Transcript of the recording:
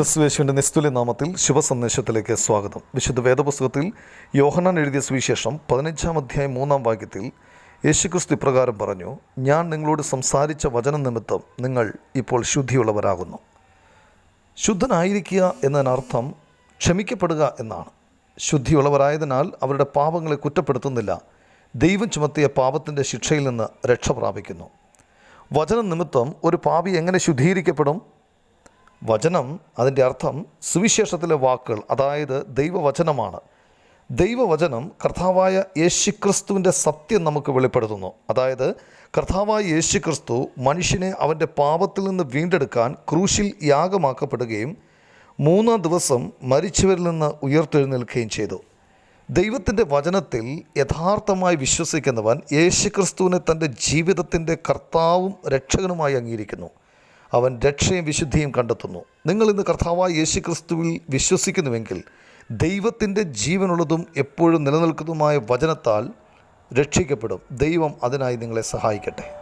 ക്രിസ്തുവേശുവിന്റെ നിസ്തുല്യ നാമത്തിൽ ശുഭസന്ദേശത്തിലേക്ക് സ്വാഗതം. വിശുദ്ധ വേദപുസ്തകത്തിൽ യോഹനാൻ എഴുതിയ സുവിശേഷം പതിനഞ്ചാം അധ്യായം മൂന്നാം വാക്യത്തിൽ യേശുക്രിസ്തു ഇപ്രകാരം പറഞ്ഞു ഞാൻ നിങ്ങളോട് സംസാരിച്ച വചന നിമിത്തം നിങ്ങൾ ഇപ്പോൾ ശുദ്ധിയുള്ളവരാകുന്നു. ശുദ്ധനായിരിക്കുക എന്നതിനർത്ഥം ക്ഷമിക്കപ്പെടുക എന്നാണ്. ശുദ്ധിയുള്ളവരായതിനാൽ അവരുടെ പാപങ്ങളെ കുറ്റപ്പെടുത്തുന്നില്ല. ദൈവം ചുമത്തിയ പാപത്തിന്റെ ശിക്ഷയിൽ നിന്ന് രക്ഷ പ്രാപിക്കുന്നു. വചന നിമിത്തം ഒരു പാപി എങ്ങനെ ശുദ്ധീകരിക്കപ്പെടും? വചനം അതിന്റെ അർത്ഥം സുവിശേഷത്തിലെ വാക്കുകൾ അതായത് ദൈവവചനമാണ്. ദൈവവചനം കർത്താവായ യേശുക്രിസ്തുവിന്റെ സത്യം നമുക്ക് വെളിപ്പെടുത്തുന്നു. അതായത് കർത്താവായ യേശുക്രിസ്തു മനുഷ്യനെ അവന്റെ പാപത്തിൽ നിന്ന് വീണ്ടെടുക്കാൻ ക്രൂശിൽ യാഗമാക്കപ്പെടുകയും മൂന്നാം ദിവസം മരിച്ചവരിൽ നിന്ന് ഉയർത്തെഴുന്നേൽക്കുകയും ചെയ്തു. ദൈവത്തിന്റെ വചനത്തിൽ യഥാർത്ഥമായി വിശ്വസിക്കുന്നവൻ യേശുക്രിസ്തുവിനെ തന്റെ ജീവിതത്തിന്റെ കർത്താവും രക്ഷകനുമായി അംഗീകരിക്കുന്നു. അവൻ രക്ഷയും വിശുദ്ധിയും കണ്ടെത്തുന്നു. നിങ്ങൾ ഇന്ന് കർത്താവായ യേശു ക്രിസ്തുവിൽ വിശ്വസിക്കുന്നുവെങ്കിൽ ദൈവത്തിന്റെ ജീവനുള്ളതും എപ്പോഴും നിലനിൽക്കുന്നതുമായ വചനത്താൽ രക്ഷിക്കപ്പെടും. ദൈവം അതിനായി നിങ്ങളെ സഹായിക്കട്ടെ.